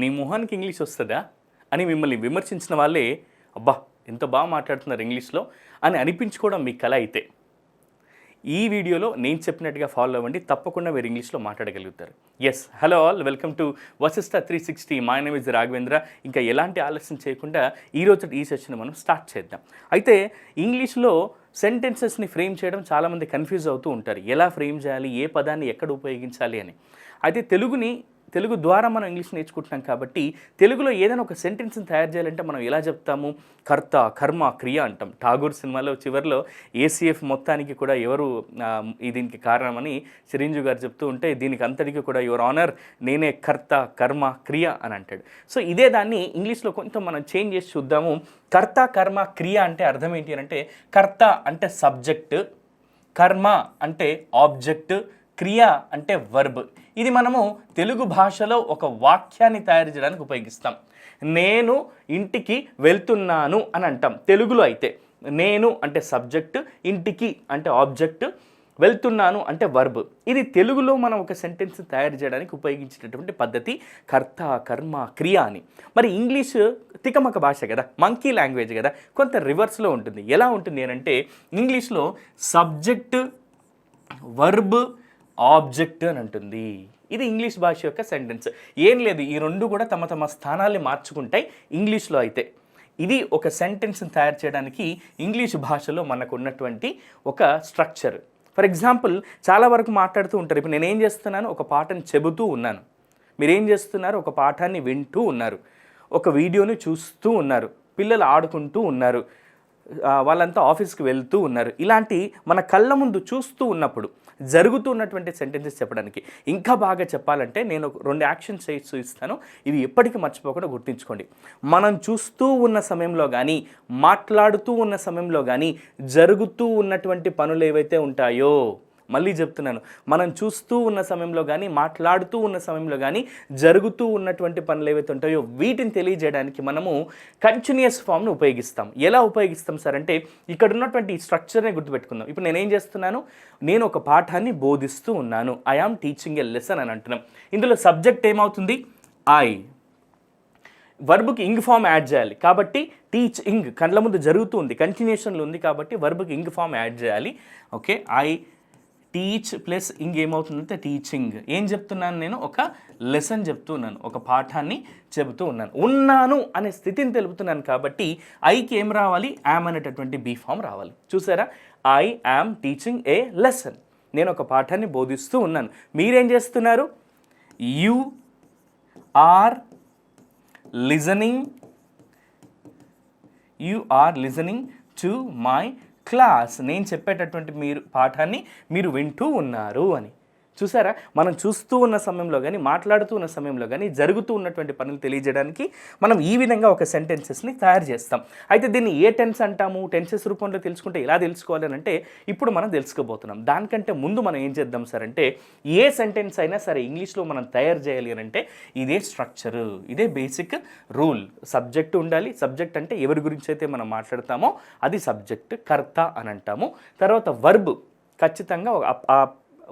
నీ మొహానికి ఇంగ్లీష్ వస్తుందా అని మిమ్మల్ని విమర్శించిన వాళ్ళే అబ్బా ఎంత బాగా మాట్లాడుతున్నారు ఇంగ్లీష్లో అని అనిపించుకోవడం మీ కళ అయితే. ఈ వీడియోలో నేను చెప్పినట్టుగా ఫాలో అవ్వండి తప్పకుండా మీరు ఇంగ్లీష్లో మాట్లాడగలుగుతారు. Yes hello all welcome to వసిస్తా three sixty my name is Raghavendra ఇంకా ఎలాంటి ఆలస్యం చేయకుండా ఈరోజు ఈ సెషన్ మనం స్టార్ట్ చేద్దాం. అయితే ఇంగ్లీష్లో సెంటెన్సెస్ని ఫ్రేమ్ చేయడం చాలామంది కన్ఫ్యూజ్ అవుతూ ఉంటారు. ఎలా ఫ్రేమ్ చేయాలి? ఏ పదాన్ని ఎక్కడ ఉపయోగించాలి అని. అయితే తెలుగుని తెలుగు ద్వారా మనం ఇంగ్లీష్ నేర్చుకుంటున్నాం కాబట్టి తెలుగులో ఏదైనా ఒక సెంటెన్స్ని తయారు చేయాలంటే మనం ఎలా చెప్తాము? కర్త కర్మ క్రియ అంటాం. ఠాగూర్ సినిమాలో చివరిలో ఏసీఎఫ్ మొత్తానికి కూడా ఎవరు దీనికి కారణమని చిరంజీవి గారు చెప్తూ ఉంటే దీనికి అంతటికి కూడా యువర్ ఆనర్ నేనే కర్త కర్మ క్రియ అని అంటాడు. సో ఇదే దాన్ని ఇంగ్లీష్లో కొంచెం మనం చేంజ్ చేసి చూద్దాము. కర్త కర్మ క్రియ అంటే అర్థం ఏంటి అని అంటే కర్త అంటే సబ్జెక్ట్ కర్మ అంటే ఆబ్జెక్ట్ క్రియ అంటే వర్బ్ ఇది మనము తెలుగు భాషలో ఒక వాక్యాన్ని తయారు చేయడానికి ఉపయోగిస్తాం. నేను ఇంటికి వెళ్తున్నాను అని అంటాం. తెలుగులో అయితే నేను అంటే సబ్జెక్ట్ ఇంటికి అంటే ఆబ్జెక్ట్ వెళ్తున్నాను అంటే వర్బ్. ఇది తెలుగులో మనం ఒక సెంటెన్స్ తయారు చేయడానికి ఉపయోగించేటటువంటి పద్ధతి కర్త కర్మ క్రియ అని. మరి ఇంగ్లీష్ తికమక భాష కదా మంకీ లాంగ్వేజ్ కదా కొంత రివర్స్లో ఉంటుంది. ఎలా ఉంటుంది అంటే ఇంగ్లీష్లో సబ్జెక్ట్ వర్బ్ ఆబ్జెక్ట్ అని అంటుంది. ఇది ఇంగ్లీష్ భాష యొక్క సెంటెన్స్. ఏం లేదు ఈ రెండు కూడా తమ తమ స్థానాల్ని మార్చుకుంటాయి ఇంగ్లీష్లో అయితే. ఇది ఒక సెంటెన్స్ని తయారు చేయడానికి ఇంగ్లీష్ భాషలో మనకు ఉన్నటువంటి ఒక స్ట్రక్చర్. ఫర్ ఎగ్జాంపుల్ చాలా వరకు మాట్లాడుతూ ఉంటారు. ఇప్పుడు నేనేం చేస్తున్నాను? ఒక పాటను చెబుతూ ఉన్నాను. మీరేం చేస్తున్నారు? ఒక పాఠాన్ని వింటూ ఉన్నారు. ఒక వీడియోని చూస్తూ ఉన్నారు. పిల్లలు ఆడుకుంటూ ఉన్నారు. వాళ్ళంతా ఆఫీస్కి వెళ్తూ ఉన్నారు. ఇలాంటి మన కళ్ళ ముందు చూస్తూ ఉన్నప్పుడు జరుగుతూ ఉన్నటువంటి సెంటెన్సెస్ చెప్పడానికి. ఇంకా బాగా చెప్పాలంటే నేను రెండు యాక్షన్ చేసి చూపిస్తాను. ఇవి ఎప్పటికీ మర్చిపోకుండా గుర్తుంచుకోండి. మనం చూస్తూ ఉన్న సమయంలో కానీ మాట్లాడుతూ ఉన్న సమయంలో కానీ జరుగుతూ ఉన్నటువంటి పనులు ఏవైతే ఉంటాయో మళ్ళీ చెప్తున్నాను. మనం చూస్తూ ఉన్న సమయంలో కానీ మాట్లాడుతూ ఉన్న సమయంలో కానీ జరుగుతూ ఉన్నటువంటి పనులు ఏవైతే ఉంటాయో వీటిని తెలియజేయడానికి మనము కంటిన్యూస్ ఫామ్ను ఉపయోగిస్తాం. ఎలా ఉపయోగిస్తాం సార్ అంటే ఇక్కడ ఉన్నటువంటి స్ట్రక్చర్ని స్ట్రక్చర్నే గుర్తుపెట్టుకుందాం. ఇప్పుడు నేనేం చేస్తున్నాను? నేను ఒక పాఠాన్ని బోధిస్తూ ఉన్నాను. I am teaching a lesson అని అంటున్నాం. ఇందులో సబ్జెక్ట్ ఏమవుతుంది? ఐ వర్బ్కి ఇంగ్ ఫామ్ యాడ్ చేయాలి. కాబట్టి టీచ్ ఇంగ్ కళ్ళ ముందు జరుగుతుంది కంటిన్యూషన్లో ఉంది కాబట్టి వర్బ్కి ఇంగ్ ఫామ్ యాడ్ చేయాలి. ఓకే ఐ టీచ్ ప్లస్ ఇంకేమవుతుందంటే టీచింగ్ ఏం చెప్తున్నాను నేను? ఒక లెసన్ చెప్తున్నాను ఒక పాఠాన్ని చెబుతూ ఉన్నాను. ఉన్నాను అనే స్థితిని తెలుపుతున్నాను కాబట్టి ఐకి ఏం రావాలి? యామ్ అనేటటువంటి బీ ఫామ్ రావాలి. చూసారా? I am teaching a lesson నేను ఒక పాఠాన్ని బోధిస్తూ ఉన్నాను. మీరేం చేస్తున్నారు? You are listening you are listening to my class నేను చెప్పేటటువంటి మీరు పాఠాన్ని మీరు వింటూ ఉన్నారు అని. చూసారా? మనం చూస్తూ ఉన్న సమయంలో కానీ మాట్లాడుతూ ఉన్న సమయంలో కానీ జరుగుతూ ఉన్నటువంటి పనులు తెలియజేయడానికి మనం ఈ విధంగా ఒక సెంటెన్సెస్ని తయారు చేస్తాం. అయితే దీన్ని ఏ టెన్స్ అంటాము? టెన్సెస్ రూపంలో తెలుసుకుంటే ఎలా తెలుసుకోవాలి అంటే ఇప్పుడు మనం తెలుసుకోబోతున్నాం. దానికంటే ముందు మనం ఏం చేద్దాం సార్ అంటే ఏ సెంటెన్స్ అయినా సరే ఇంగ్లీష్లో మనం తయారు చేయాలి అని అంటే ఇదే స్ట్రక్చరు ఇదే బేసిక్ రూల్. సబ్జెక్ట్ ఉండాలి. సబ్జెక్ట్ అంటే ఎవరి గురించి అయితే మనం మాట్లాడతామో అది సబ్జెక్ట్ కర్త అని అంటాము. తర్వాత వర్బ్ ఖచ్చితంగా ఆ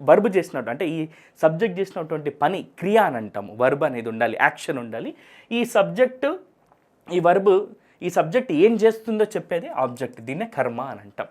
వర్బ్ చేసినట్టు అంటే ఈ సబ్జెక్ట్ చేసినటువంటి పని క్రియ అని అంటాము. వర్బ్ అనేది ఉండాలి యాక్షన్ ఉండాలి. ఈ సబ్జెక్టు ఈ వర్బ్ ఈ సబ్జెక్ట్ ఏం చేస్తుందో చెప్పేది? ఆబ్జెక్ట్ దీన్నే కర్మ అని అంటాం.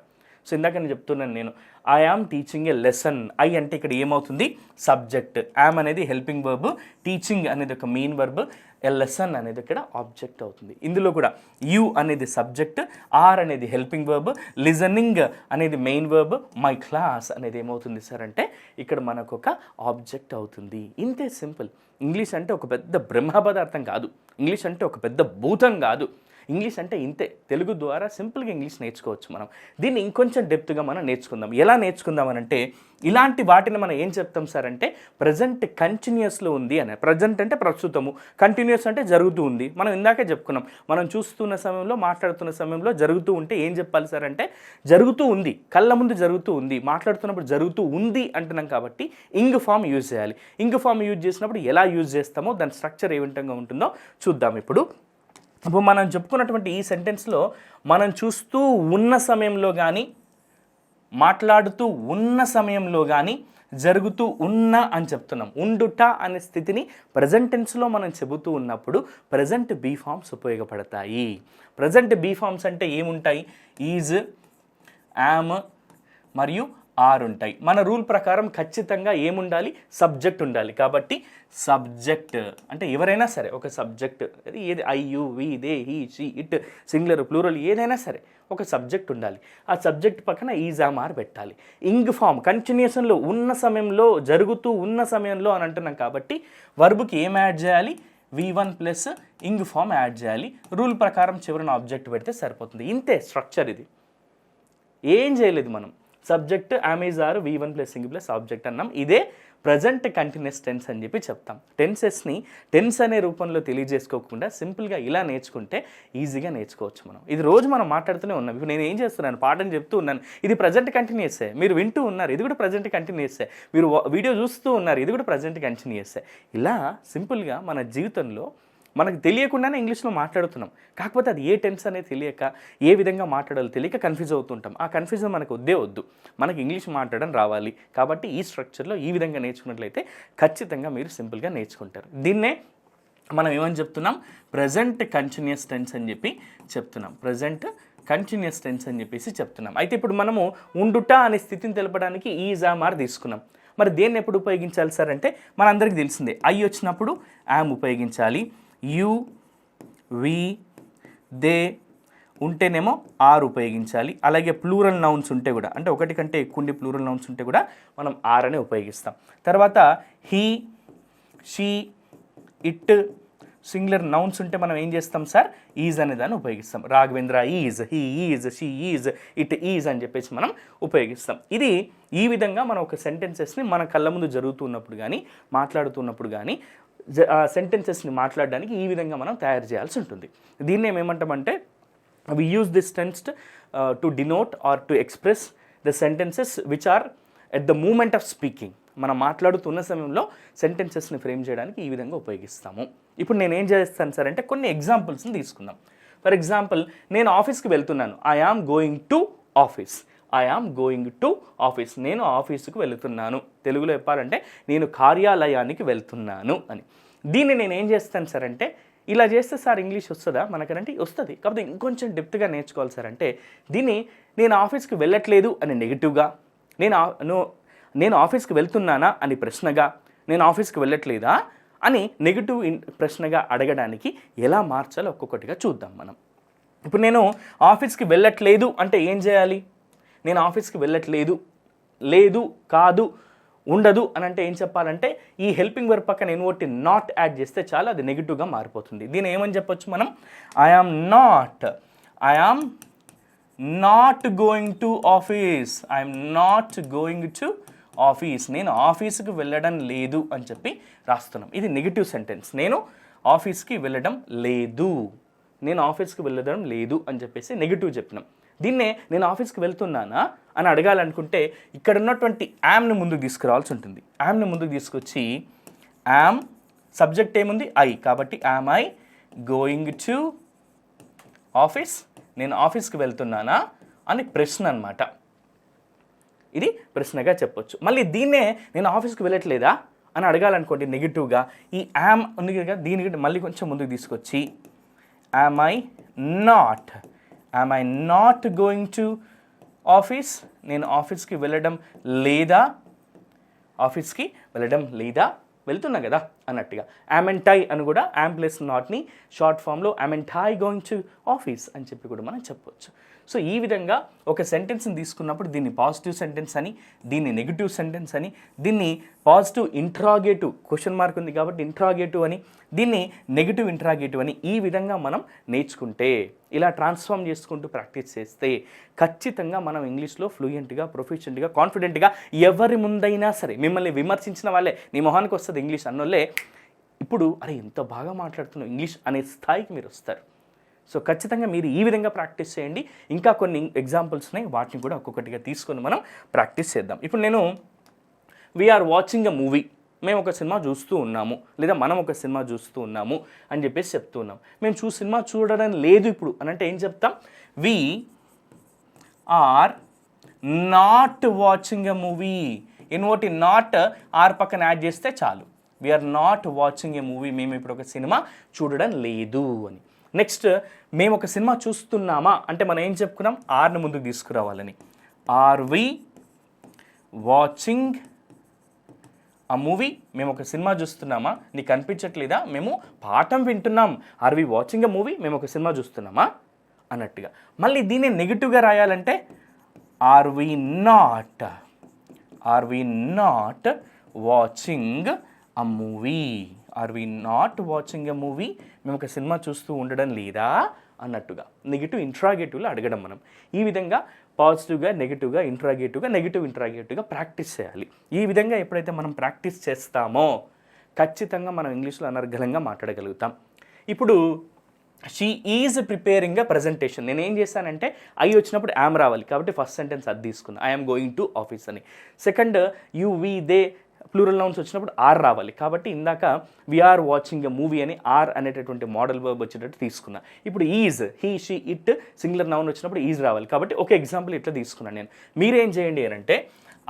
సో ఇందాక నేను చెప్తున్నాను నేను I am teaching a lesson I అంటే ఇక్కడ ఏమవుతుంది? సబ్జెక్ట్ యామ్ అనేది హెల్పింగ్ వర్బ్ టీచింగ్ అనేది ఒక మెయిన్ వర్బ్ ఎ లెసన్ అనేది ఇక్కడ ఆబ్జెక్ట్ అవుతుంది. ఇందులో కూడా యు అనేది సబ్జెక్ట్ ఆర్ అనేది హెల్పింగ్ వర్బ్ లిజనింగ్ అనేది మెయిన్ వర్బ్ మై క్లాస్ అనేది ఏమవుతుంది సార్ అంటే ఇక్కడ మనకు ఒక ఆబ్జెక్ట్ అవుతుంది. ఇంతే సింపుల్ ఇంగ్లీష్ అంటే ఒక పెద్ద బ్రహ్మ పదార్థం కాదు. ఇంగ్లీష్ అంటే ఒక పెద్ద భూతం కాదు. ఇంగ్లీష్ అంటే ఇంతే. తెలుగు ద్వారా సింపుల్గా ఇంగ్లీష్ నేర్చుకోవచ్చు మనం. దీన్ని ఇంకొంచెం డెప్త్గా మనం నేర్చుకుందాం. ఎలా నేర్చుకుందాం అంటే ఇలాంటి వాటిని మనం ఏం చెప్తాం సార్ అంటే ప్రజెంట్ కంటిన్యూస్లో ఉంది అని. ప్రజెంట్ అంటే ప్రస్తుతము. కంటిన్యూస్ అంటే జరుగుతూ ఉంది. మనం ఇందాకే చెప్పుకున్నాం. మనం చూస్తున్న సమయంలో మాట్లాడుతున్న సమయంలో జరుగుతూ ఉంటే ఏం చెప్పాలి సార్ అంటే జరుగుతూ ఉంది. కళ్ళ ముందు జరుగుతూ ఉంది. మాట్లాడుతున్నప్పుడు జరుగుతూ ఉంది అంటున్నాం కాబట్టి ఇంగ్ ఫామ్ యూజ్ చేయాలి. ఇంగ్ ఫామ్ యూజ్ చేసినప్పుడు ఎలా యూజ్ చేస్తామో దాని స్ట్రక్చర్ ఏ విధంగా ఉంటుందో చూద్దాం ఇప్పుడు. ఇప్పుడు మనం చెప్పుకున్నటువంటి ఈ సెంటెన్స్లో మనం చూస్తూ ఉన్న సమయంలో కానీ మాట్లాడుతూ ఉన్న సమయంలో కానీ జరుగుతూ ఉన్న అని చెప్తున్నాం. ఉండుట అనే స్థితిని ప్రజెంట్ టెన్స్లో మనం చెబుతూ ఉన్నప్పుడు ప్రజెంట్ బీ ఫామ్స్ ఉపయోగపడతాయి. ప్రజెంట్ బీ ఫామ్స్ అంటే ఏముంటాయి? ఈజ్ యామ్ మరియు ఆరు ఉంటాయి. మన రూల్ ప్రకారం ఖచ్చితంగా ఏముండాలి? సబ్జెక్ట్ ఉండాలి. కాబట్టి సబ్జెక్ట్ అంటే ఎవరైనా సరే ఒక సబ్జెక్ట్ అది ఏది? I you we they he she it singular plural ఏదైనా సరే ఒక సబ్జెక్ట్ ఉండాలి. ఆ సబ్జెక్ట్ పక్కన ఈజామ్ ఆర్ పెట్టాలి. ఇంగ్ ఫామ్ కంటిన్యూషన్లో ఉన్న సమయంలో జరుగుతూ ఉన్న సమయంలో అని అంటున్నాం కాబట్టి వర్బుకి ఏం యాడ్ చేయాలి? V one plus ing form add చేయాలి. రూల్ ప్రకారం చివరిన ఆబ్జెక్ట్ పెడితే సరిపోతుంది. ఇంతే స్ట్రక్చర్ ఇది. ఏం చేయలేదు మనం. Subject am is are V one plus ing plus object అన్నాం. ఇదే ప్రజెంట్ కంటిన్యూస్ టెన్స్ అని చెప్పి చెప్తాం. టెన్సెస్ని టెన్స్ అనే రూపంలో తెలియజేసుకోకుండా సింపుల్గా ఇలా నేర్చుకుంటే ఈజీగా నేర్చుకోవచ్చు మనం. ఇది రోజు మనం మాట్లాడుతూనే ఉన్నాం. ఇప్పుడు నేను ఏం చేస్తున్నాను? పాఠం చెప్తూ ఉన్నాను. ఇది ప్రజెంట్ కంటిన్యూసే. మీరు వింటూ ఉన్నారు. ఇది కూడా ప్రజెంట్ కంటిన్యూసే. మీరు వీడియో చూస్తూ ఉన్నారు. ఇది కూడా ప్రజెంట్ కంటిన్యూసే. ఇలా సింపుల్గా మన జీవితంలో మనకు తెలియకుండానే ఇంగ్లీష్లో మాట్లాడుతున్నాం. కాకపోతే అది ఏ టెన్స్ అనేది తెలియక ఏ విధంగా మాట్లాడాలో తెలియక కన్ఫ్యూజ్ అవుతుంటాం. ఆ కన్ఫ్యూజన్ మనకు వద్దే వద్దు. మనకి ఇంగ్లీష్ మాట్లాడడం రావాలి. కాబట్టి ఈ స్ట్రక్చర్లో ఈ విధంగా నేర్చుకున్నట్లయితే ఖచ్చితంగా మీరు సింపుల్గా నేర్చుకుంటారు. దీన్నే మనం ఏమని చెప్తున్నాం? ప్రజెంట్ కంటిన్యూస్ టెన్స్ అని చెప్పి చెప్తున్నాం. ప్రజెంట్ కంటిన్యూస్ టెన్స్ అని చెప్పేసి చెప్తున్నాం. అయితే ఇప్పుడు మనము ఉండుట అనే స్థితిని తెలపడానికి ఈజా మార్ తీసుకున్నాం. మరి దేన్ని ఎప్పుడు ఉపయోగించాలి సార్ అంటే మనందరికీ తెలిసిందే. ఐ వచ్చినప్పుడు యామ్ ఉపయోగించాలి. యు వి దే ఉంటేనేమో ఆర్ ఉపయోగించాలి. అలాగే ప్లూరల్ నౌన్స్ ఉంటే కూడా అంటే ఒకటి కంటే ఎక్కువ ప్లూరల్ నౌన్స్ ఉంటే కూడా మనం ఆర్ అనే ఉపయోగిస్తాం. తర్వాత he she it singular nouns ఉంటే మనం ఏం చేస్తాం సార్? ఈజ్ అనే దాన్ని ఉపయోగిస్తాం. Raghavendra is he is she is it is అని చెప్పేసి మనం ఉపయోగిస్తాం. ఇది ఈ విధంగా మనం ఒక సెంటెన్సెస్ని మన కళ్ళ ముందు జరుగుతున్నప్పుడు కానీ మాట్లాడుతున్నప్పుడు కానీ సెంటెన్సెస్ని మాట్లాడడానికి ఈ విధంగా మనం తయారు చేయాల్సి ఉంటుంది. దీన్ని ఏమేమంటామంటే we use this tense to denote or to express the sentences which are at the moment of speaking మనం మాట్లాడుతున్న సమయంలో సెంటెన్సెస్ని ఫ్రేమ్ చేయడానికి ఈ విధంగా ఉపయోగిస్తాము. ఇప్పుడు నేను ఏం చేస్తాను సార్ అంటే కొన్ని ఎగ్జాంపుల్స్ని తీసుకుందాం. ఫర్ ఎగ్జాంపుల్ నేను ఆఫీస్కి వెళ్తున్నాను. I am going to office I am going to office నేను ఆఫీసుకు వెళుతున్నాను. తెలుగులో చెప్పాలంటే నేను కార్యాలయానికి వెళ్తున్నాను అని. దీన్ని నేను ఏం చేస్తాను సార్ అంటే ఇలా చేస్తే సార్ ఇంగ్లీష్ వస్తుందా? మనకనంటే వస్తుంది. కాకపోతే ఇంకొంచెం డెప్త్గా నేర్చుకోవాలి సార్ అంటే దీన్ని నేను ఆఫీస్కి వెళ్ళట్లేదు అని నెగిటివ్గా నేను ఆ- నేను ఆఫీస్కి వెళ్తున్నానా అని ప్రశ్నగా నేను ఆఫీస్కి వెళ్ళట్లేదా అని నెగిటివ్ ప్రశ్నగా అడగడానికి ఎలా మార్చాలో ఒక్కొక్కటిగా చూద్దాం మనం. ఇప్పుడు నేను ఆఫీస్కి వెళ్ళట్లేదు అంటే ఏం చేయాలి? నేను ఆఫీస్కి వెళ్ళట్లేదు లేదు కాదు ఉండదు అని అంటే ఏం చెప్పాలంటే ఈ హెల్పింగ్ వర్క్ పక్కన నేను నాట్ యాడ్ చేస్తే చాలా అది నెగిటివ్గా మారిపోతుంది. దీని ఏమని చెప్పొచ్చు మనం? I not I not going to office I'm not going to office నేను ఆఫీస్కి వెళ్ళడం లేదు అని చెప్పి రాస్తున్నాం. ఇది నెగిటివ్ సెంటెన్స్ నేను ఆఫీస్కి వెళ్ళడం లేదు. నేను ఆఫీస్కి వెళ్ళడం లేదు అని చెప్పేసి నెగిటివ్ చెప్పినాం. దీన్నే నేను ఆఫీస్కి వెళ్తున్నానా అని అడగాలనుకుంటే ఇక్కడ ఉన్నటువంటి యామ్ని ముందుకు తీసుకురావాల్సి ఉంటుంది. యామ్ని ముందుకు తీసుకొచ్చి యామ్ సబ్జెక్ట్ ఏముంది? ఐ. కాబట్టి am I going to office. నేను ఆఫీస్కి వెళ్తున్నానా? అని ప్రశ్న అనమాట ఇది ప్రశ్నగా చెప్పొచ్చు. మళ్ళీ దీన్నే నేను ఆఫీస్కి వెళ్ళట్లేదా అని అడగాలనుకోండి నెగిటివ్గా ఈ యామ్ ఉంది కదా దీని మళ్ళీ కొంచెం ముందుకు తీసుకొచ్చి am I not am I not going to office నేను ఆఫీస్కి వెళ్ళడం లేదా? ఆఫీస్కి వెళ్ళడం లేదా? వెళ్తున్నా కదా. అన్నట్టుగా. యామెంటై అని కూడా యామ్ ప్లస్ నాట్ని షార్ట్ ఫామ్లో యామెంటై గోయింగ్ టు ఆఫీస్ అని చెప్పి కూడా మనం చెప్పవచ్చు సో ఈ విధంగా ఒక సెంటెన్స్ని తీసుకున్నప్పుడు దీన్ని పాజిటివ్ సెంటెన్స్ అని దీన్ని నెగిటివ్ సెంటెన్స్ అని దీన్ని పాజిటివ్ ఇంట్రాగేటివ్ క్వశ్చన్ మార్క్ ఉంది కాబట్టి ఇంట్రాగేటివ్ అని దీన్ని నెగిటివ్ ఇంట్రాగేటివ్ అని ఈ విధంగా మనం నేర్చుకుంటే ఇలా ట్రాన్స్ఫార్మ్ చేసుకుంటూ ప్రాక్టీస్ చేస్తే ఖచ్చితంగా మనం ఇంగ్లీష్లో ఫ్లూయెంట్గా ప్రొఫిషియెంట్గా కాన్ఫిడెంట్గా ఎవరి ముందైనా సరే మిమ్మల్ని విమర్శించిన వాళ్ళే నీ మొహానికి వస్తుంది ఇంగ్లీష్ అన్నోళ్ళే ఇప్పుడు అరే ఎంత బాగా మాట్లాడుతున్నావు ఇంగ్లీష్ అనే స్థాయికి మీరు వస్తారు. సో ఖచ్చితంగా మీరు ఈ విధంగా ప్రాక్టీస్ చేయండి. ఇంకా కొన్ని ఎగ్జాంపుల్స్ ఉన్నాయి వాటిని కూడా ఒక్కొక్కటిగా తీసుకొని మనం ప్రాక్టీస్ చేద్దాం. ఇప్పుడు నేను వీఆర్ వాచింగ్ అ మూవీ మేము ఒక సినిమా చూస్తూ ఉన్నాము లేదా మనం ఒక సినిమా చూస్తూ ఉన్నాము అని చెప్పేసి చెప్తూ ఉన్నాం. మేము చూ సినిమా చూడడం లేదు ఇప్పుడు అని అంటే ఏం చెప్తాం? We are not watching a movie ఇన్వోటి not are పక్కన యాడ్ చేస్తే చాలు. We are not watching a movie మేము ఇప్పుడు ఒక సినిమా చూడడం లేదు అని. నెక్స్ట్ మేము ఒక సినిమా చూస్తున్నామా? అంటే మనం ఏం చెప్పుకున్నాం? ఆర్ని ముందుకు తీసుకురావాలని. Are we watching a movie మేము ఒక సినిమా చూస్తున్నామా? నీకు అనిపించట్లేదా? మేము పాఠం వింటున్నాం. Are we watching a movie మేము ఒక సినిమా చూస్తున్నామా? అన్నట్టుగా. మళ్ళీ దీన్ని నెగిటివ్గా రాయాలంటే are we not are we not watching a movie are we not watching a movie మేము ఒక సినిమా చూస్తూ ఉండడం లేదా? అన్నట్టుగా. నెగిటివ్ ఇంట్రాగేటివ్లో అడగడం మనం. ఈ విధంగా పాజిటివ్గా నెగిటివ్గా ఇంట్రాగేటివ్గా నెగిటివ్ ఇంట్రాగేటివ్గా ప్రాక్టీస్ చేయాలి. ఈ విధంగా ఎప్పుడైతే మనం ప్రాక్టీస్ చేస్తామో ఖచ్చితంగా మనం ఇంగ్లీష్లో అనర్గలంగా మాట్లాడగలుగుతాం. ఇప్పుడు she is preparing a presentation నేను ఏం చేశానంటే ఐ వచ్చినప్పుడు యామ్ రావాలి. కాబట్టి ఫస్ట్ సెంటెన్స్ అది తీసుకుంది. ఐఎమ్ గోయింగ్ టు ఆఫీస్ అని. Second you we they plural nouns వచ్చినప్పుడు ఆర్ రావాలి. కాబట్టి ఇందాక we are watching a movie అని ఆర్ అనేటటువంటి మోడల్ వర్బ్ వచ్చేటట్టు తీసుకున్నా. ఇప్పుడు is he she it singular noun వచ్చినప్పుడు ఈజ్ రావాలి. కాబట్టి ఒక ఎగ్జాంపుల్ ఇట్లా తీసుకున్నాను నేను. మీరేం చేయండి అంటే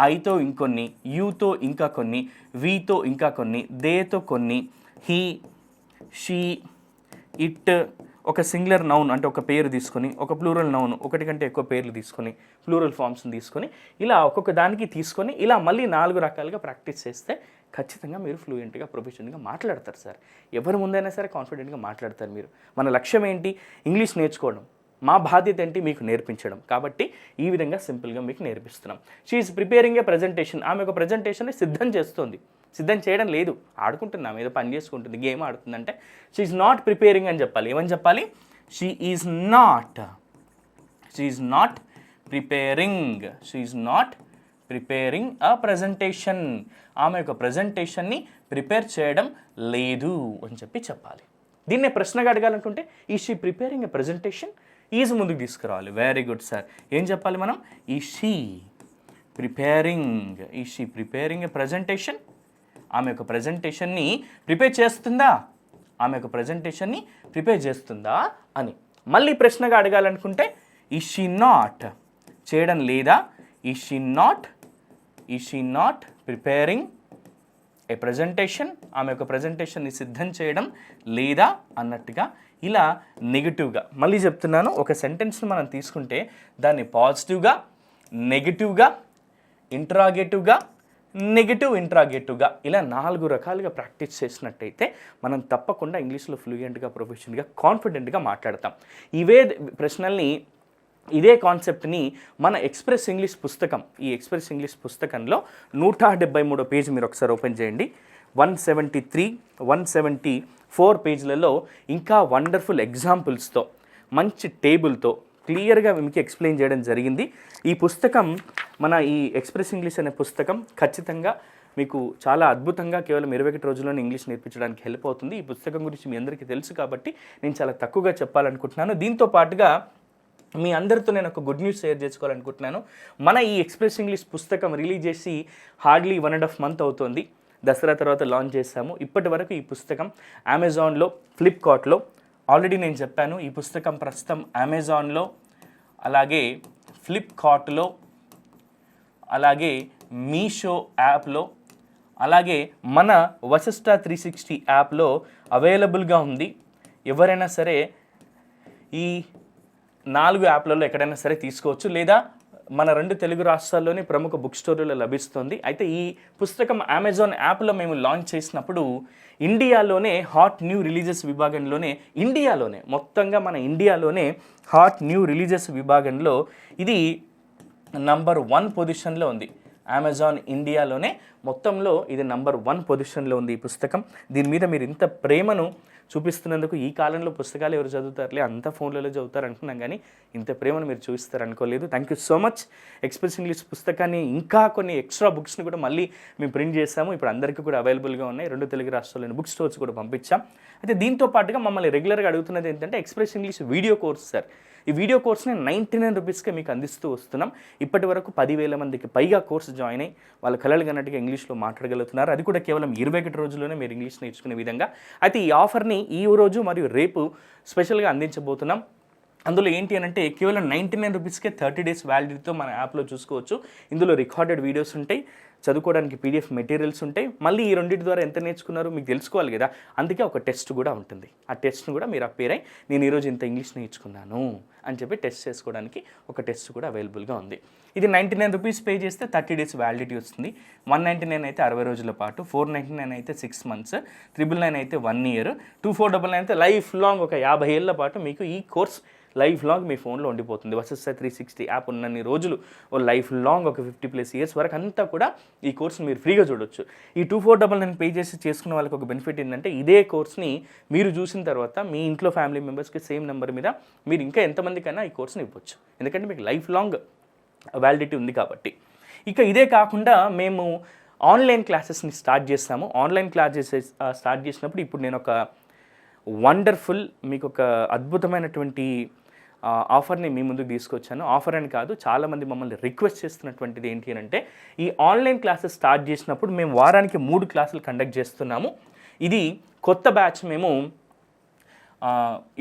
ఐతో ఇంకొన్ని యూతో ఇంకా కొన్ని వీతో ఇంకా కొన్ని దేతో కొన్ని హీ షీ ఇట్ ఒక సింగులర్ నౌన్ అంటే ఒక పేరు తీసుకొని ఒక ప్లూరల్ నౌన్ ఒకటి కంటే ఎక్కువ పేర్లు తీసుకొని ప్లూరల్ ఫామ్స్ని తీసుకొని ఇలా ఒక్కొక్క దానికి తీసుకొని ఇలా మళ్ళీ నాలుగు రకాలుగా ప్రాక్టీస్ చేస్తే ఖచ్చితంగా మీరు ఫ్లూయెంట్గా ప్రొఫెషనల్గా మాట్లాడతారు సార్. ఎవరి ముందైనా సరే కాన్ఫిడెంట్గా మాట్లాడతారు మీరు. మన లక్ష్యం ఏంటి? ఇంగ్లీష్ నేర్చుకోవడం. మా బాధ్యత ఏంటి? మీకు నేర్పించడం. కాబట్టి ఈ విధంగా సింపుల్గా మీకు నేర్పిస్తున్నాం. She is preparing a presentation ఆమె ఒక ప్రజెంటేషన్ని సిద్ధం చేస్తుంది. సిద్ధం చేయడం లేదు. ఆడుకుంటున్నాం ఏదో పని చేసుకుంటుంది గేమ్ ఆడుతుందంటే షీఈ్ నాట్ ప్రిపేరింగ్ అని చెప్పాలి. ఏమని చెప్పాలి? She is not she is not preparing she is not preparing a presentation ఆమె యొక్క ప్రజెంటేషన్ని ప్రిపేర్ చేయడం లేదు అని చెప్పి చెప్పాలి. దీన్నే ప్రశ్నగా అడగాలనుకుంటే ఈ she preparing a presentation is ముందుకు తీసుకురావాలి. వెరీ గుడ్ సార్ ఏం చెప్పాలి మనం? Is she preparing is she preparing a presentation ఆమె యొక్క ప్రజెంటేషన్ని ప్రిపేర్ చేస్తుందా? ఆమె యొక్క ప్రజెంటేషన్ని ప్రిపేర్ చేస్తుందా అని. మళ్ళీ ప్రశ్నగా అడగాలనుకుంటే ఈ షీ నాట్ చేయడం లేదా? Is she not is she not preparing a presentation ఆమె యొక్క ప్రజెంటేషన్ని సిద్ధం చేయడం లేదా? అన్నట్టుగా ఇలా నెగిటివ్గా మళ్ళీ చెప్తున్నాను ఒక సెంటెన్స్ని మనం తీసుకుంటే దాన్ని పాజిటివ్గా నెగిటివ్గా ఇంట్రాగేటివ్గా నెగిటివ్ ఇంట్రాగేటివ్గా ఇలా నాలుగు రకాలుగా ప్రాక్టీస్ చేసినట్టయితే మనం తప్పకుండా ఇంగ్లీష్లో ఫ్లూయెంట్గా ప్రొఫెషనల్గా కాన్ఫిడెంట్గా మాట్లాడతాం. ఇవే ప్రశ్నల్ని ఇదే కాన్సెప్ట్ని మన ఎక్స్ప్రెస్ ఇంగ్లీష్ పుస్తకం ఈ ఎక్స్ప్రెస్ ఇంగ్లీష్ పుస్తకంలో నూట డెబ్బై మూడో పేజ్ మీరు ఒకసారి ఓపెన్ చేయండి. One seventy three one seventy four పేజ్లలో ఇంకా వండర్ఫుల్ ఎగ్జాంపుల్స్తో మంచి టేబుల్తో క్లియర్గా మీకు ఎక్స్ప్లెయిన్ చేయడం జరిగింది. ఈ పుస్తకం మన ఈ ఎక్స్ప్రెస్ ఇంగ్లీష్ అనే పుస్తకం ఖచ్చితంగా మీకు చాలా అద్భుతంగా కేవలం ఇరవై ఒకటి రోజుల్లోనే ఇంగ్లీష్ నేర్పించడానికి హెల్ప్ అవుతుంది. ఈ పుస్తకం గురించి మీ అందరికీ తెలుసు కాబట్టి నేను చాలా తక్కువగా చెప్పాలనుకుంటున్నాను. దీంతో పాటుగా మీ అందరితో నేను ఒక గుడ్ న్యూస్ షేర్ చేసుకోవాలనుకుంటున్నాను. మన ఈ ఎక్స్ప్రెస్ ఇంగ్లీష్ పుస్తకం రిలీజ్ చేసి hardly one and half month అవుతుంది. దసరా తర్వాత లాంచ్ చేశాము. ఇప్పటి వరకు ఈ పుస్తకం అమెజాన్లో ఫ్లిప్కార్ట్లో ఆల్రెడీ నేను చెప్పాను ఈ పుస్తకం ప్రస్తుతం అమెజాన్లో అలాగే ఫ్లిప్కార్ట్లో అలాగే మీషో యాప్లో అలాగే మన వశిష్ట త్రీ సిక్స్టీ యాప్లో అవైలబుల్గా ఉంది. ఎవరైనా సరే ఈ నాలుగు యాప్లలో ఎక్కడైనా సరే తీసుకోవచ్చు లేదా మన రెండు తెలుగు రాష్ట్రాల్లోని ప్రముఖ బుక్ స్టోర్లలో లభిస్తుంది. అయితే ఈ పుస్తకం అమెజాన్ యాప్లో మేము లాంచ్ చేసినప్పుడు ఇండియాలోనే హాట్ న్యూ రిలీజెస్ విభాగంలోనే ఇండియాలోనే మొత్తంగా మన ఇండియాలోనే హాట్ న్యూ రిలీజెస్ విభాగంలో ఇది నంబర్ వన్ పొజిషన్లో ఉంది. అమెజాన్ ఇండియాలోనే మొత్తంలో ఇది నంబర్ వన్ పొజిషన్లో ఉంది ఈ పుస్తకం. దీని మీద మీరు ఇంత ప్రేమను చూపిస్తున్నందుకు ఈ కాలంలో పుస్తకాలు ఎవరు చదువుతారులే అంత ఫోన్లలో చదువుతారు అనుకున్నాం కానీ ఇంత ప్రేమను మీరు చూపిస్తారు అనుకోలేదు. Thank you so much Express English పుస్తకాన్ని ఇంకా కొన్ని ఎక్స్ట్రా బుక్స్ని కూడా మళ్ళీ మేము ప్రింట్ చేసాము ఇప్పుడు అందరికీ కూడా అవైలబుల్గా ఉన్నాయి. రెండు తెలుగు రాష్ట్రాల్లోని బుక్ స్టోర్స్ కూడా పంపించాం. అయితే దీంతో పాటుగా మమ్మల్ని రెగ్యులర్గా అడుగుతున్నది ఏంటంటే Express English video course sir ఈ వీడియో కోర్స్ని నైంటీ నైన్ రూపీస్కే మీకు అందిస్తూ వస్తున్నాం. ఇప్పటి వరకు పదివేల మందికి పైగా కోర్సు జాయిన్ అయ్యి వాళ్ళ కళలు కన్నట్టుగా ఇంగ్లీష్లో మాట్లాడగలుగుతున్నారు. అది కూడా కేవలం ఇరవై ఒకటి రోజుల్లోనే మీరు ఇంగ్లీష్ నేర్చుకునే విధంగా. అయితే ఈ ఆఫర్ని ఈ రోజు మరియు రేపు స్పెషల్గా అందించబోతున్నాం. అందులో ఏంటి అని అంటే కేవలం నైంటీ నైన్ రూపీస్కే థర్టీ డేస్ వ్యాలిడిటీతో మన యాప్లో చూసుకోవచ్చు. ఇందులో రికార్డెడ్ వీడియోస్ ఉంటాయి చదువుకోవడానికి పీడిఎఫ్ మెటీరియల్స్ ఉంటాయి. మళ్ళీ ఈ రెండింటి ద్వారా ఎంత నేర్చుకున్నారో మీకు తెలుసుకోవాలి కదా? అందుకే ఒక టెస్ట్ కూడా ఉంటుంది. ఆ టెస్ట్ను కూడా మీరు అపేర్ అయ్యి నేను ఈరోజు ఇంత ఇంగ్లీష్ నేర్చుకున్నాను అని చెప్పి టెస్ట్ చేసుకోవడానికి ఒక టెస్ట్ కూడా అవైలబుల్గా ఉంది. ఇది నైంటీ నైన్ రూపీస్ పే చేస్తే థర్టీ డేస్ వ్యాలిడిటీ వస్తుంది. వన్ నైంటీ నైన్ అయితే అరవై రోజుల పాటు ఫోర్ నైంటీ నైన్ అయితే సిక్స్ మంత్స్ త్రిబుల్ నైన్ అయితే one year two four double nine అయితే లైఫ్ లాంగ్ ఒక యాభై ఏళ్ళ పాటు మీకు ఈ కోర్స్ లైఫ్ లాంగ్ మీ ఫోన్లో ఉండిపోతుంది. వసస్త త్రీ సిక్స్టీ యాప్ ఉన్నన్ని రోజులు ఓ లైఫ్ లాంగ్ ఒక ఫిఫ్టీ ప్లస్ ఇయర్స్ వరకు అంతా కూడా ఈ కోర్స్ని మీరు ఫ్రీగా చూడొచ్చు. ఈ two four double nine pay చేసి చేసుకున్న వాళ్ళకి ఒక బెనిఫిట్ ఏంటంటే ఇదే కోర్స్ని మీరు చూసిన తర్వాత మీ ఇంట్లో ఫ్యామిలీ మెంబర్స్కి సేమ్ నెంబర్ మీద మీరు ఇంకా ఎంతమందికైనా ఈ కోర్స్ని ఇవ్వచ్చు. ఎందుకంటే మీకు లైఫ్ లాంగ్ వ్యాలిడిటీ ఉంది కాబట్టి. ఇక ఇదే కాకుండా మేము ఆన్లైన్ క్లాసెస్ని స్టార్ట్ చేస్తాము. ఆన్లైన్ క్లాసెస్ స్టార్ట్ చేసినప్పుడు ఇప్పుడు నేను ఒక వండర్ఫుల్ మీకు ఒక అద్భుతమైనటువంటి ఆఫర్ని మీ ముందుకు తీసుకొచ్చాను. ఆఫర్ అని కాదు చాలామంది మమ్మల్ని రిక్వెస్ట్ చేస్తున్నటువంటిది ఏంటి అని అంటే ఈ ఆన్లైన్ క్లాసెస్ స్టార్ట్ చేసినప్పుడు మేము వారానికి మూడు క్లాసులు కండక్ట్ చేస్తున్నాము. ఇది కొత్త బ్యాచ్ మేము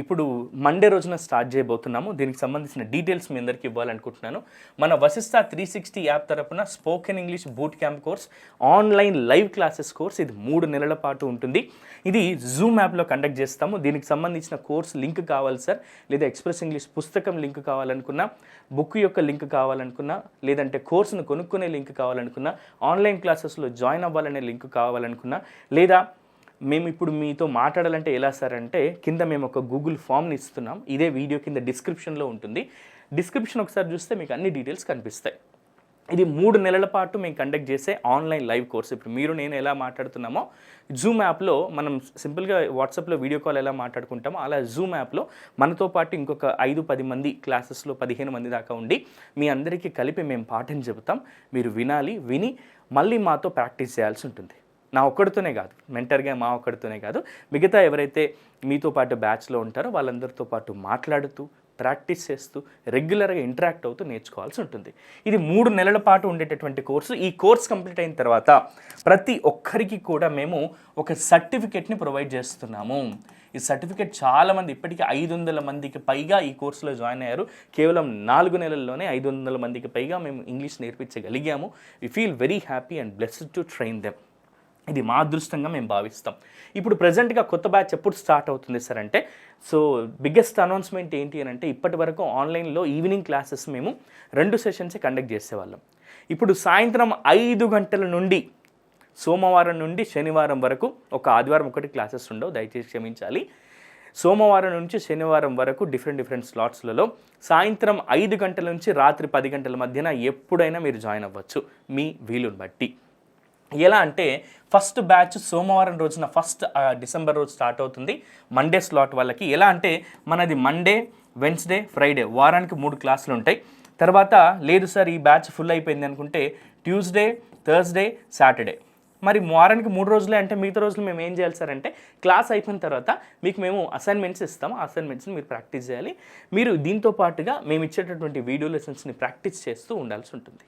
ఇప్పుడు మండే రోజున స్టార్ట్ చేయబోతున్నాము. దీనికి సంబంధించిన డీటెయిల్స్ మీ అందరికీ ఇవ్వాలనుకుంటున్నాను. మన వశిష్ట త్రీ సిక్స్టీ యాప్ తరపున spoken English boot camp course online live classes course ఇది మూడు నెలల పాటు ఉంటుంది. ఇది జూమ్ యాప్లో కండక్ట్ చేస్తాము. దీనికి సంబంధించిన కోర్స్ లింక్ కావాలి సార్ లేదా ఎక్స్ప్రెస్ ఇంగ్లీష్ పుస్తకం లింక్ కావాలనుకున్నా బుక్ యొక్క లింక్ కావాలనుకున్నా లేదంటే కోర్సును కొనుక్కునే లింక్ కావాలనుకున్నా ఆన్లైన్ క్లాసెస్లో జాయిన్ అవ్వాలనే లింక్ కావాలనుకున్నా లేదా మేము ఇప్పుడు మీతో మాట్లాడాలంటే ఎలా సార్ అంటే కింద మేము ఒక గూగుల్ ఫామ్ని ఇస్తున్నాం. ఇదే వీడియో కింద డిస్క్రిప్షన్లో ఉంటుంది. డిస్క్రిప్షన్ ఒకసారి చూస్తే మీకు అన్ని డీటెయిల్స్ కనిపిస్తాయి. ఇది మూడు నెలల పాటు మేము కండక్ట్ చేసే ఆన్లైన్ లైవ్ కోర్స్ ఇప్పుడు మీరు నేను ఎలా మాట్లాడుతున్నామో జూమ్ యాప్లో మనం సింపుల్గా వాట్సాప్లో వీడియో కాల్ ఎలా మాట్లాడుకుంటామో అలా జూమ్ యాప్లో మనతో పాటు ఇంకొక ఐదు పది మంది క్లాసెస్లో పదిహేను మంది దాకా ఉండి మీ అందరికీ కలిపి మేము పాఠం చెబుతాం. మీరు వినాలి విని మళ్ళీ మాతో ప్రాక్టీస్ చేయాల్సి ఉంటుంది. నా ఒక్కడితోనే కాదు మెంటర్గా మా ఒక్కడితోనే కాదు. మిగతా ఎవరైతే మీతో పాటు బ్యాచ్లో ఉంటారో వాళ్ళందరితో పాటు మాట్లాడుతూ ప్రాక్టీస్ చేస్తూ రెగ్యులర్గా ఇంటరాక్ట్ అవుతూ నేర్చుకోవాల్సి ఉంటుంది. ఇది మూడు నెలల పాటు ఉండేటటువంటి కోర్సు. ఈ కోర్స్ కంప్లీట్ అయిన తర్వాత ప్రతి ఒక్కరికి కూడా మేము ఒక సర్టిఫికెట్ని ప్రొవైడ్ చేస్తున్నాము. ఈ సర్టిఫికేట్ చాలామంది ఇప్పటికీ ఐదు వందల మందికి పైగా ఈ కోర్సులో జాయిన్ అయ్యారు. కేవలం నాలుగు నెలల్లోనే ఐదు వందల మందికి పైగా మేము English నేర్పించగలిగాము. We feel very happy and blessed to train them ఇది మా అదృష్టంగా మేము భావిస్తాం. ఇప్పుడు ప్రజెంట్గా కొత్త బ్యాచ్ ఎప్పుడు స్టార్ట్ అవుతుంది సార్ అంటే సో బిగ్గెస్ట్ అనౌన్స్మెంట్ ఏంటి అని అంటే ఇప్పటి వరకు ఆన్లైన్లో ఈవినింగ్ క్లాసెస్ మేము రెండు సెషన్సే కండక్ట్ చేసేవాళ్ళం. ఇప్పుడు సాయంత్రం ఐదు గంటల నుండి సోమవారం నుండి శనివారం వరకు ఒక ఆదివారం ఒకటి క్లాసెస్ ఉండవు దయచేసి క్షమించాలి. సోమవారం నుంచి శనివారం వరకు డిఫరెంట్ డిఫరెంట్ స్లాట్స్లలో సాయంత్రం ఐదు గంటల నుంచి రాత్రి పది గంటల మధ్యన ఎప్పుడైనా మీరు జాయిన్ అవ్వచ్చు. మీ వీలుని బట్టి. ఎలా అంటే ఫస్ట్ బ్యాచ్ సోమవారం రోజున ఫస్ట్ డిసెంబర్ రోజు స్టార్ట్ అవుతుంది. మండే స్లాట్ వాళ్ళకి. ఎలా అంటే మనది మండే వెన్స్డే ఫ్రైడే వారానికి మూడు క్లాసులు ఉంటాయి. తర్వాత లేదు సార్ ఈ బ్యాచ్ ఫుల్ అయిపోయింది అనుకుంటే ట్యూస్డే థర్స్డే సాటర్డే మరి వారానికి మూడు రోజులే అంటే మిగతా రోజులు మేము ఏం చేయాలి సార్ అంటే క్లాస్ అయిపోయిన తర్వాత మీకు మేము అసైన్మెంట్స్ ఇస్తాము. ఆ అసైన్మెంట్స్ని మీరు ప్రాక్టీస్ చేయాలి. మీరు దీంతో పాటుగా మేము ఇచ్చేటటువంటి వీడియో లెసన్స్ని ప్రాక్టీస్ చేస్తూ ఉండాల్సి ఉంటుంది.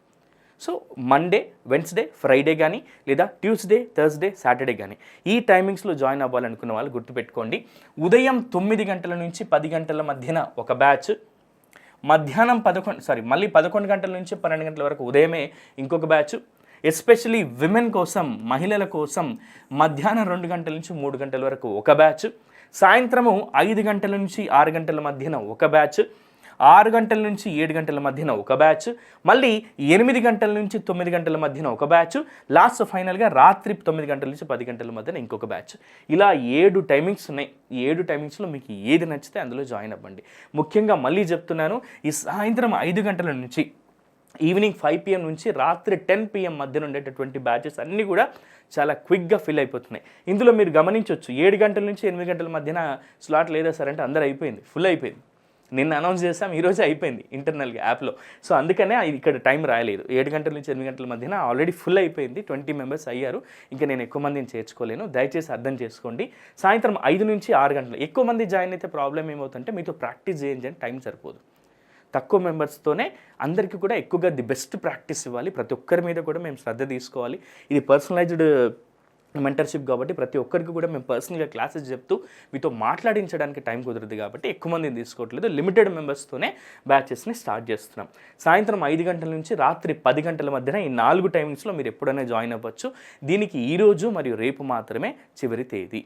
సో మండే వెన్స్డే ఫ్రైడే కానీ లేదా ట్యూస్డే థర్స్డే సాటర్డే కానీ ఈ టైమింగ్స్లో జాయిన్ అవ్వాలనుకున్న వాళ్ళు గుర్తుపెట్టుకోండి. ఉదయం తొమ్మిది గంటల నుంచి పది గంటల మధ్యన ఒక బ్యాచ్ మధ్యాహ్నం పదకొండు సారీ మళ్ళీ పదకొండు గంటల నుంచి పన్నెండు గంటల వరకు ఉదయమే ఇంకొక బ్యాచ్ ఎస్పెషలీ విమెన్ కోసం మహిళల కోసం మధ్యాహ్నం రెండు గంటల నుంచి మూడు గంటల వరకు ఒక బ్యాచ్ సాయంత్రము ఐదు గంటల నుంచి ఆరు గంటల మధ్యన ఒక బ్యాచ్ ఆరు గంటల నుంచి ఏడు గంటల మధ్యన ఒక బ్యాచ్ మళ్ళీ ఎనిమిది గంటల నుంచి తొమ్మిది గంటల మధ్యన ఒక బ్యాచ్ లాస్ట్ ఫైనల్గా రాత్రి తొమ్మిది గంటల నుంచి పది గంటల మధ్యన ఇంకొక బ్యాచ్. ఇలా ఏడు టైమింగ్స్ ఉన్నాయి. ఈ ఏడు టైమింగ్స్లో మీకు ఏది నచ్చితే అందులో జాయిన్ అవ్వండి. ముఖ్యంగా మళ్ళీ చెప్తున్నాను ఈ సాయంత్రం ఐదు గంటల నుంచి ఈవినింగ్ ఫైవ్ పిఎం నుంచి రాత్రి టెన్ పిఎం మధ్యన ఉండేటటువంటి బ్యాచెస్ అన్నీ కూడా చాలా క్విక్గా ఫిల్ అయిపోతున్నాయి. ఇందులో మీరు గమనించవచ్చు ఏడు గంటల నుంచి ఎనిమిది గంటల మధ్యన స్లాట్ లేదా సరే అంటే అందరూ అయిపోయింది ఫుల్ అయిపోయింది. నిన్న అనౌన్స్ చేసాం ఈరోజు అయిపోయింది ఇంటర్నల్గా యాప్లో. సో అందుకనే ఇక్కడ టైం రాయలేదు. ఏడు గంటల నుంచి ఎనిమిది గంటల మధ్యన ఆల్రెడీ ఫుల్ అయిపోయింది ట్వంటీ మెంబర్స్ అయ్యారు. ఇంకా నేను ఎక్కువ మందిని చేర్చుకోలేను. దయచేసి అర్థం చేసుకోండి. సాయంత్రం ఐదు నుంచి ఆరు గంటలు. ఎక్కువ మంది జాయిన్ అయితే ప్రాబ్లం ఏమవుతుందంటే మీతో ప్రాక్టీస్ చేయండి అని టైం సరిపోదు. తక్కువ మెంబర్స్తోనే అందరికీ కూడా ఎక్కువగా ది బెస్ట్ ప్రాక్టీస్ ఇవ్వాలి. ప్రతి ఒక్కరి మీద కూడా మేము శ్రద్ధ తీసుకోవాలి. ఇది పర్సనలైజ్డ్ మెంటర్షిప్ కాబట్టి ప్రతి ఒక్కరికి కూడా మేము పర్సనల్గా క్లాసెస్ చెప్తూ మీతో మాట్లాడించడానికి టైం కుదరదు కాబట్టి ఎక్కువ మందిని తీసుకోవట్లేదు. లిమిటెడ్ మెంబర్స్తోనే బ్యాచెస్ని స్టార్ట్ చేస్తున్నాం. సాయంత్రం ఐదు గంటల నుంచి రాత్రి పది గంటల మధ్యన ఈ నాలుగు టైమింగ్స్లో మీరు ఎప్పుడైనా జాయిన్ అవ్వచ్చు. దీనికి ఈరోజు మరియు రేపు మాత్రమే చివరి తేదీ.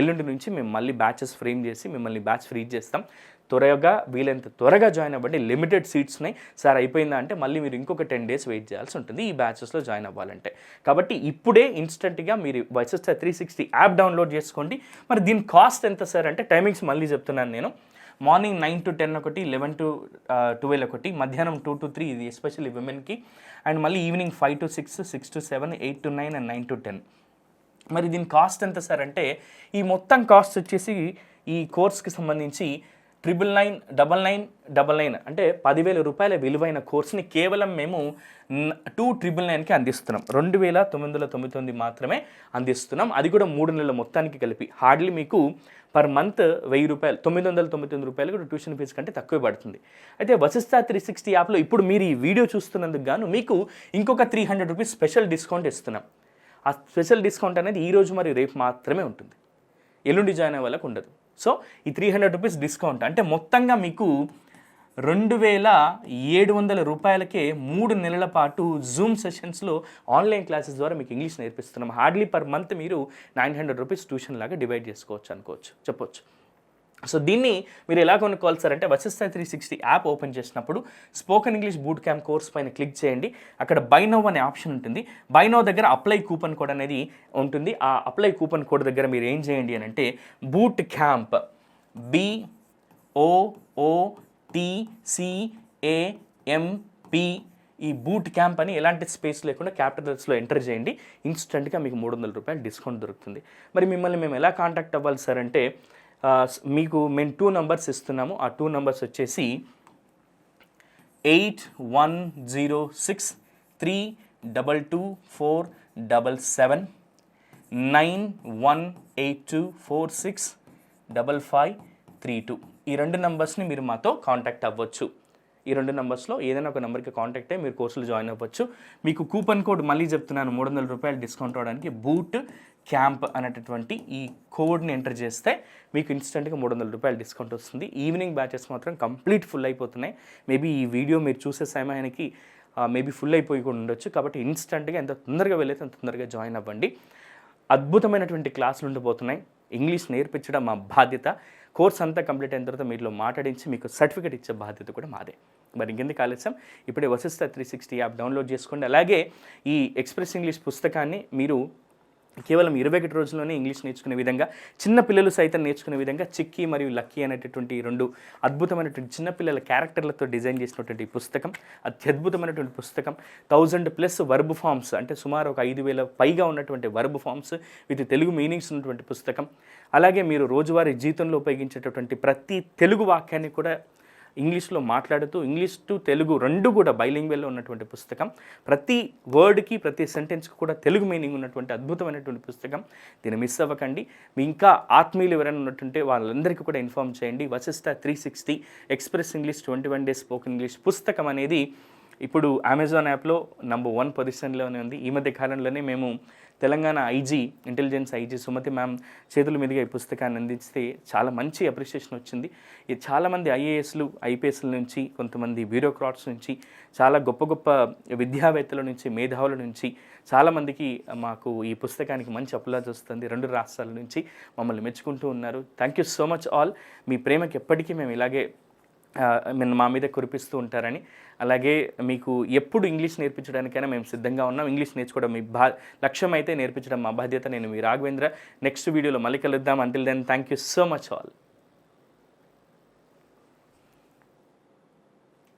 ఎల్లుండి నుంచి మేము మళ్ళీ బ్యాచెస్ ఫ్రేమ్ చేసి మిమ్మల్ని బ్యాచ్ ఫ్రీ చేస్తాం. త్వరగా వీలైనంత త్వరగా జాయిన్ అవ్వండి. లిమిటెడ్ సీట్స్ ఉన్నాయి. సార్ అయిపోయిందా అంటే మళ్ళీ మీరు ఇంకొక టెన్ డేస్ వెయిట్ చేయాల్సి ఉంటుంది. ఈ బ్యాచెస్లో జాయిన్ అవ్వాలంటే. కాబట్టి ఇప్పుడే ఇన్స్టెంట్గా మీరు Vashishta three sixty app download చేసుకోండి. మరి దీని కాస్ట్ ఎంత సార్? అంటే టైమింగ్స్ మళ్ళీ చెప్తున్నాను నేను. మార్నింగ్ నైన్ టు టెన్ ఒకటి లెవెన్ టు ట్వెల్వ్ ఒకటి మధ్యాహ్నం టూ టు త్రీ ఇది ఎస్పెషల్లీ విమెన్కి అండ్ మళ్ళీ evening five to six six to seven eight to nine and nine to ten మరి దీని కాస్ట్ ఎంత సార్? అంటే ఈ మొత్తం కాస్ట్ వచ్చేసి ఈ కోర్స్కి సంబంధించి triple nine double nine double nine అంటే పదివేల రూపాయల విలువైన కోర్స్ని కేవలం మేము టూ ట్రిపుల్ నైన్కి అందిస్తున్నాం. రెండు వేల తొమ్మిది వందల తొమ్మిది తొమ్మిది మాత్రమే అందిస్తున్నాం. అది కూడా మూడు నెలల మొత్తానికి కలిపి. హార్డ్లీ మీకు పర్ మంత్ వెయ్యి రూపాయలు తొమ్మిది వందల తొంభై తొమ్మిది రూపాయలు కూడా ట్యూషన్ ఫీజు కంటే తక్కువే పడుతుంది. అయితే వశిష్ట త్రీ సిక్స్టీ యాప్లో ఇప్పుడు మీరు ఈ వీడియో చూస్తున్నందుకు గాను మీకు ఇంకొక three hundred rupees special discount ఇస్తున్నాం. ఆ స్పెషల్ డిస్కౌంట్ అనేది ఈ రోజు మరియు రేపు మాత్రమే ఉంటుంది. ఎల్లుండి జాయిన్ అయ్యే వాళ్ళకు ఉండదు. సో ఈ త్రీ హండ్రెడ్ రూపీస్ డిస్కౌంట్ అంటే మొత్తంగా మీకు రెండు వేల ఏడు వందల రూపాయలకే మూడు నెలల పాటు జూమ్ సెషన్స్లో ఆన్లైన్ క్లాసెస్ ద్వారా మీకు ఇంగ్లీష్ నేర్పిస్తున్నాం. హార్డ్లీ పర్ మంత్ మీరు నైన్ హండ్రెడ్ రూపీస్ ట్యూషన్ లాగా డివైడ్ చేసుకోవచ్చు అనుకోవచ్చు. చెప్పొచ్చు. సో దీన్ని మీరు ఎలా కొనుక్కోవాలి సార్ అంటే Vashishta three sixty app open చేసినప్పుడు spoken English boot camp course పైన క్లిక్ చేయండి. అక్కడ బైనోవ్ అనే ఆప్షన్ ఉంటుంది. బైనో దగ్గర అప్లై కూపన్ కోడ్ అనేది ఉంటుంది. ఆ అప్లై కూపన్ కోడ్ దగ్గర మీరు ఏం చేయండి అని అంటే boot camp B E boot camp అని ఎలాంటి స్పేస్ లేకుండా క్యాపిటల్స్లో ఎంటర్ చేయండి. ఇన్స్టెంట్గా మీకు మూడు వందల రూపాయలు డిస్కౌంట్ దొరుకుతుంది. మరి మిమ్మల్ని మేము ఎలా కాంటాక్ట్ అవ్వాలి సార్ అంటే మీకు మేము టూ నంబర్స్ ఇస్తున్నాము. ఆ టూ నంబర్స్ వచ్చేసి eight one zero six three double two four double seven nine one eight two four six double five three two ఈ రెండు నంబర్స్ని మీరు మాతో కాంటాక్ట్ అవ్వచ్చు. ఈ రెండు నెంబర్స్లో ఏదైనా ఒక నెంబర్కి కాంటాక్ట్ అయ్యి మీరు కోర్సులు జాయిన్ అవ్వచ్చు. మీకు కూపన్ కోడ్ మళ్ళీ చెప్తున్నాను మూడు వందల రూపాయలు డిస్కౌంట్ అవడానికి బూట్ క్యాంప్ అనేటటువంటి ఈ కోడ్ని ఎంటర్ చేస్తే మీకు ఇన్స్టెంట్గా మూడు వందల రూపాయలు డిస్కౌంట్ వస్తుంది. ఈవినింగ్ బ్యాచెస్ మాత్రం కంప్లీట్ ఫుల్ అయిపోతున్నాయి. మేబీ ఈ వీడియో మీరు చూసే సమయానికి మేబీ ఫుల్ అయిపోయి కూడా ఉండొచ్చు. కాబట్టి ఇన్స్టెంట్గా ఎంత తొందరగా వెళ్ళైతే అంత తొందరగా జాయిన్ అవ్వండి. అద్భుతమైనటువంటి క్లాసులు ఉండిపోతున్నాయి. ఇంగ్లీష్ నేర్పించడం మా బాధ్యత. కోర్స్ అంతా కంప్లీట్ అయిన తర్వాత మీలో మాట్లాడించి మీకు సర్టిఫికేట్ ఇచ్చే బాధ్యత కూడా మాదే. మరి ఇంకెందుకు ఆలస్యం? ఇప్పుడే Vashishta three sixty app download చేసుకోండి. అలాగే ఈ ఎక్స్ప్రెస్ ఇంగ్లీష్ పుస్తకాన్ని మీరు కేవలం ఇరవై ఒకటి రోజుల్లోనే ఇంగ్లీష్ నేర్చుకునే విధంగా చిన్న పిల్లలు సైతం నేర్చుకునే విధంగా చిక్కీ మరియు లక్కీ అనేటటువంటి రెండు అద్భుతమైనటువంటి చిన్నపిల్లల క్యారెక్టర్లతో డిజైన్ చేసినటువంటి పుస్తకం అత్యద్భుతమైనటువంటి పుస్తకం. థౌజండ్ ప్లస్ వర్బ్ ఫామ్స్ అంటే సుమారు ఒక ఐదు వేల పైగా ఉన్నటువంటి verb forms with Telugu meanings ఉన్నటువంటి పుస్తకం. అలాగే మీరు రోజువారీ జీవితంలో ఉపయోగించేటటువంటి ప్రతి తెలుగు వాక్యాన్ని కూడా ఇంగ్లీష్లో మాట్లాడుతూ ఇంగ్లీష్ టు తెలుగు రెండు కూడా బైలింగ్వెల్లో ఉన్నటువంటి పుస్తకం. ప్రతి వర్డ్కి ప్రతి సెంటెన్స్కి కూడా తెలుగు మీనింగ్ ఉన్నటువంటి అద్భుతమైనటువంటి పుస్తకం. దీన్ని మిస్ అవ్వకండి. మీ ఇంకా ఆత్మీయులు ఎవరైనా ఉన్నట్టుంటే వాళ్ళందరికీ కూడా ఇన్ఫామ్ చేయండి. Vashishta three sixty Express English twenty one days spoken English పుస్తకం అనేది ఇప్పుడు అమెజాన్ యాప్లో నంబర్ వన్ పొజిషన్లోనే ఉంది. ఈ మధ్య కాలంలోనే మేము Telangana IG intelligence IG Sumathi ma'am చేతుల మీదుగా ఈ పుస్తకాన్ని అందిస్తే చాలా మంచి అప్రిషియేషన్ వచ్చింది. ఇది చాలామంది ఐఏఎస్లు ఐపీఎస్ల నుంచి కొంతమంది బ్యూరోక్రాట్స్ నుంచి చాలా గొప్ప గొప్ప విద్యావేత్తల నుంచి మేధావుల నుంచి చాలామందికి మాకు ఈ పుస్తకానికి మంచి అప్లాజ్ వస్తుంది. రెండు రాష్ట్రాల నుంచి మమ్మల్ని మెచ్చుకుంటూ ఉన్నారు. Thank you so much all మీ ప్రేమకి ఎప్పటికీ మేము ఇలాగే మీరు మా మీద కురిపిస్తూ ఉంటారని. అలాగే మీకు ఎప్పుడు ఇంగ్లీష్ నేర్పించడానికైనా మేము సిద్ధంగా ఉన్నాం. ఇంగ్లీష్ నేర్చుకోవడం మీ బా లక్ష్యం అయితే నేర్పించడం మా బాధ్యత. నేను మీ రాఘవేంద్ర. నెక్స్ట్ వీడియోలో మళ్ళీ కలుద్దాం. Until then thank you so much all